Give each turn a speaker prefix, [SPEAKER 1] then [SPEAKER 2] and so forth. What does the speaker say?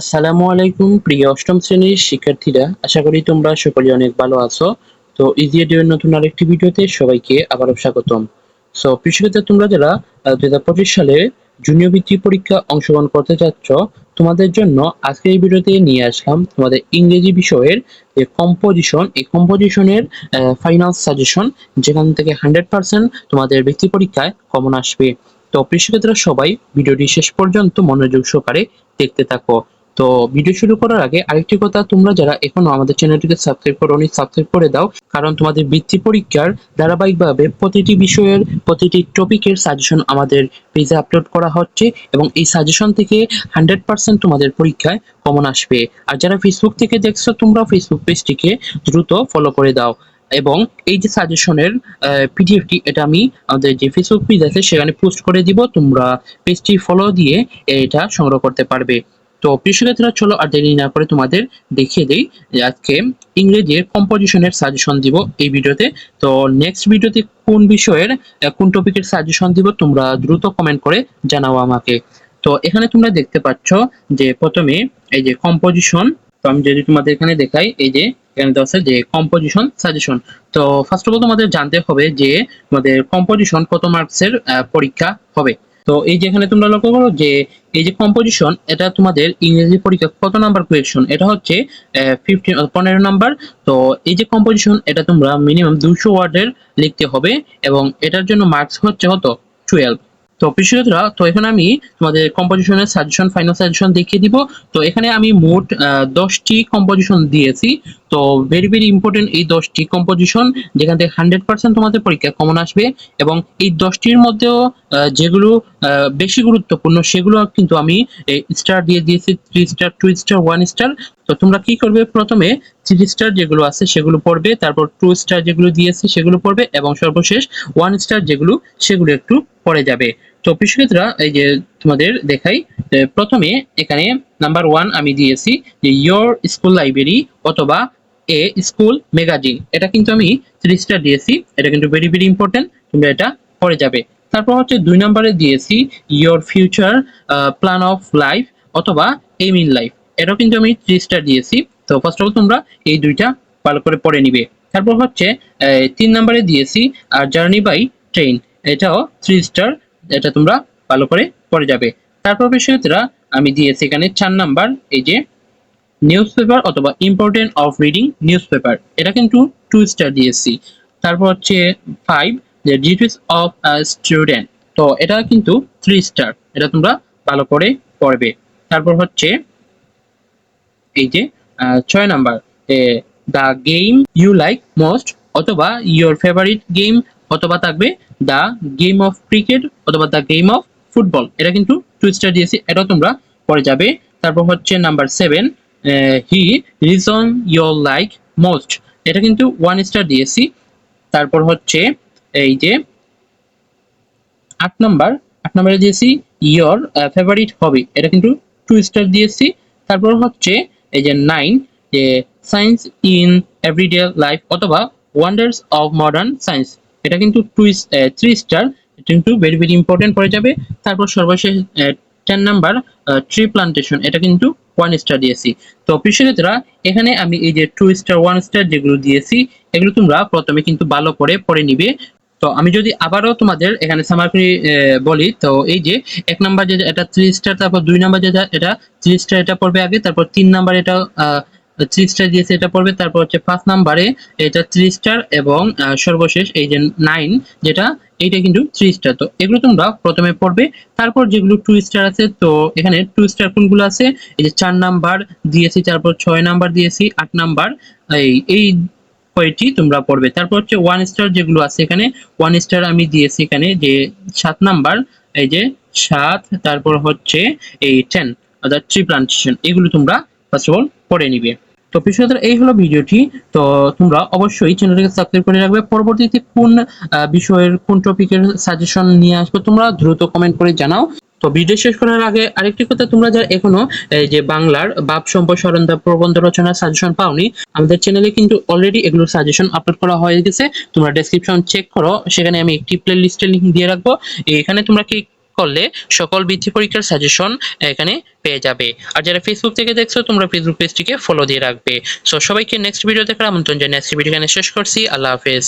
[SPEAKER 1] আসসালামু আলাইকুম, প্রিয় অষ্টম শ্রেণির শিক্ষার্থীরা। আশা করি তোমরা সকলে অনেক ভালো আছো। তো ইজি এর নতুন আরেকটি ভিডিওতে সবাইকে আবারও স্বাগতম। সো প্রিয় তোমরা যারা দুই হাজার পঁচিশ সালে জুনিয়র বৃত্তি পরীক্ষা অংশগ্রহণ করতে চাচ্ছ, তোমাদের জন্য আজকে এই ভিডিওতে নিয়ে আসলাম তোমাদের ইংরেজি বিষয়ের যে কম্পোজিশন এই কম্পোজিশনের ফাইনাল সাজেশন যেখান থেকে হান্ড্রেড পার্সেন্ট তোমাদের বৃত্তি পরীক্ষায় কমন আসবে। তো শিক্ষার্থীরা, সবাই ভিডিওটি শেষ পর্যন্ত মনোযোগ সহকারে দেখতে থাকো। তো ভিডিও শুরু করার আগে আরেকটি কথা, তোমরা যারা এখনও আমাদের চ্যানেলটিকে সাবস্ক্রাইব করোনি সাবস্ক্রাইব করে দাও, কারণ তোমাদের বৃত্তি পরীক্ষার ধারাবাহিকভাবে প্রতিটি বিষয়ের, প্রতিটি টপিকের সাজেশন আমাদের পেজে আপলোড করা হচ্ছে এবং এই সাজেশন থেকে হান্ড্রেড পার্সেন্ট তোমাদের পরীক্ষায় কমন আসবে। আর যারা ফেসবুক থেকে দেখছ তোমরা ফেসবুক পেজটিকে দ্রুত ফলো করে দাও। এবং এই যে সাজেশনের পিডিএফটি এটা আমি আমাদের যে ফেসবুক পেজ আছে, সেখানে পোস্ট করে দিব, তোমরা পেজটি ফলো দিয়ে এটা সংগ্রহ করতে পারবে। তো প্রিয় শিক্ষার্থীরা, চলো আর দেরি না করে তোমাদের দেখিয়ে দেই যে আজকে ইংরেজির কম্পোজিশনের সাজেশন দিব এই ভিডিওতে। তো নেক্সট ভিডিওতে কোন বিষয়ের কোন টপিকের সাজেশন দিব তোমরা দ্রুত কমেন্ট করে জানাও আমাকে। তো এখানে তোমরা দেখতে পাচ্ছ যে প্রথমে এই যে কম্পোজিশন তো আমি যদি তোমাদের এখানে দেখাই, এই যে এখানে দেওয়া আছে যে কম্পোজিশন সাজেশন তো ফার্স্ট অফ অল তোমাদের জানতে হবে যে তোমাদের কম্পোজিশন কত মার্কসের পরীক্ষা হবে। তো এই যে এখানে তোমরা লক্ষ্য করো যে এই যে কম্পোজিশন এটা তোমাদের ইংরেজি পরীক্ষা কত নাম্বার কোয়েকশন এটা হচ্ছে ফিফটিন পনেরো নাম্বার তো এই যে কম্পোজিশন এটা তোমরা মিনিমাম দুশো ওয়ার্ডের লিখতে হবে এবং এটার জন্য মার্কস হচ্ছে হতো টুয়েলভ তো প্রিয় তো এখানে আমি তোমাদের কম্পোজিশনের সাজেশন ফাইনাল সাজেশন দেখিয়ে দিব। তো এখানে আমি মোট দশটি কম্পোজিশন দিয়েছি। তো ভেরি ভেরি ইম্পর্টেন্ট এই দশটি কম্পোজিশন যেখান থেকে হান্ড্রেড পার্সেন্ট তোমাদের পরীক্ষা কমন আসবে এবং এই দশটির মধ্যেও যেগুলো বেশি গুরুত্বপূর্ণ, সেগুলো কিন্তু আমি স্টার দিয়ে দিয়েছি three star two star one star তো তোমরা কি করবে? প্রথমে থ্রি স্টার যেগুলো আছে, সেগুলো পড়বে, তারপর টু স্টার যেগুলো দিয়েছি, সেগুলো পড়বে, এবং সর্বশেষ ওয়ান স্টার যেগুলো, সেগুলো একটু পড়ে যাবে। তো কৃষকরা এই যে তোমাদের দেখাই প্রথমে এখানে নাম্বার ওয়ান আমি দিয়েছি, যে ইয়োর স্কুল লাইব্রেরি অথবা এ স্কুল ম্যাগাজিন এটা কিন্তু আমি থ্রি স্টার দিয়েছি, এটা কিন্তু ভেরি ভেরি ইম্পর্টেন্ট তোমরা এটা পড়ে যাবে। তারপর হচ্ছে দুই নম্বরে দিয়েছি your future plan of life অথবা এম ইন লাইফ এটাও কিন্তু আমি থ্রি স্টার দিয়েছি। তো ফার্স্ট অফ অল তোমরা এই দুইটা ভালো করে পড়ে নিবে। তারপর হচ্ছে তিন নম্বরে দিয়েছি আর জার্নি বাই ট্রেন এটাও থ্রি স্টার এটা তোমরা ভালো করে পড়ে যাবে। তারপর বিষয়টা আমি দিয়েছি এখানে চার নাম্বার, এই যে নিউজ পেপার অথবা important of reading newspaper এটা কিন্তু টু স্টার দিয়েছি। তারপর হচ্ছে ফাইভ যে ডিউটিস অফ আ স্টুডেন্ট তো এটা কিন্তু থ্রি স্টার এটা তোমরা ভালো করে পড়বে। তারপর হচ্ছে এই যে ছয় number the game you like most অথবা ইয়োর ফেভারিট গেম অথবা থাকবে দ্য গেম অফ ক্রিকেট অথবা দ্য গেম অফ ফুটবল এটা কিন্তু টু স্টার দিয়েছি, এটাও তোমরা পড়ে যাবে। তারপর হচ্ছে number seven he reason your like most এটা কিন্তু ওয়ান স্টার দিয়েছি। তারপর হচ্ছে এই যে আট নাম্বার, আট নাম্বারে দিয়েছি ইয়োর ফেভারিট হবি। এটা কিন্তু টু স্টার দিয়েছি। তারপর হচ্ছে এই যে নাইন যে সায়েন্স ইন এভরিডে লাইফ অথবা ওয়ান্ডার্স অফ মডার্ন সায়েন্স এটা কিন্তু টু থ্রি স্টার কিন্তু ভেরি ভেরি ইম্পর্টেন্ট পড়ে যাবে। তারপর সর্বশেষ টেন নাম্বার ট্রি প্লান্টেশন এটা কিন্তু ওয়ান স্টার দিয়েছি। তো কৃষকেরা এখানে আমি এই যে টু স্টার ওয়ান স্টার যেগুলো দিয়েছি, এগুলো তোমরা প্রথমে কিন্তু ভালো করে পড়ে নিবে। তো আমি যদি আবারও তোমাদের এখানে সামার বলি, তো এই যে এক নাম্বার যে এটা থ্রি স্টার তারপর দুই নাম্বার যেটা এটা থ্রি স্টার এটা পড়বে আগে, তারপর তিন নাম্বার এটা থ্রি স্টার দিয়েছে, এটা পড়বে, তারপর হচ্ছে পাঁচ নাম্বারে এটা থ্রি স্টার এবং সর্বশেষ এই যে নাইন যেটা, এইটা কিন্তু থ্রি স্টার তো এগুলো তোমরা প্রথমে পড়বে, তারপর যেগুলো টু স্টার আছে, তো এখানে টু স্টার কোনগুলো আছে? এই যে চার নাম্বার দিয়েছি, তারপর ছয় নাম্বার দিয়েছি, আট নাম্বার, এই এই কয়টি তোমরা পড়বে। তারপর হচ্ছে ওয়ান স্টার যেগুলো আছে এখানে ওয়ান স্টার আমি দিয়েছি এখানে যে সাত নাম্বার, এই যে সাত, তারপর হচ্ছে এই টেন অর্থাৎ ট্রি প্লান্টেশন এগুলো তোমরা ফার্স্ট অফ অল পড়ে নিবে। তো বিষয়টা এই হলো ভিডিওটি। তো তোমরা অবশ্যই চ্যানেলটিকে সাবস্ক্রাইব করে রাখবে। পরবর্তীতে কোন বিষয়ের, কোন টপিকের সাজেশন নিয়ে আসবে তোমরা দ্রুত কমেন্ট করে জানাও। তো ভিডিও শেষ করার আগে আরেকটি কথা, তোমরা যারা এখনও এই যে বাংলার বাপ সম্প্রসারণ প্রবন্ধ রচনার সাজেশন পাওনি, আমাদের চ্যানেলে কিন্তু অলরেডি এগুলোর সাজেশন আপলোড করা হয়ে গেছে। তোমরা ডেসক্রিপশন চেক করো, সেখানে আমি একটি প্লে লিস্টের লিঙ্ক দিয়ে রাখব। এখানে তোমরা কি করলে সকল বৃত্তি পরীক্ষার সাজেশন এখানে পেয়ে যাবে। আর যারা ফেসবুক থেকে দেখছ, তোমরা ফেসবুক পেজটিকে ফলো দিয়ে রাখবে। সো সবাইকে নেক্সট ভিডিও দেখার আমন্ত্রণ জানিয়ে আজকে ভিডিও এখানে শেষ করছি। আল্লাহ হাফেজ।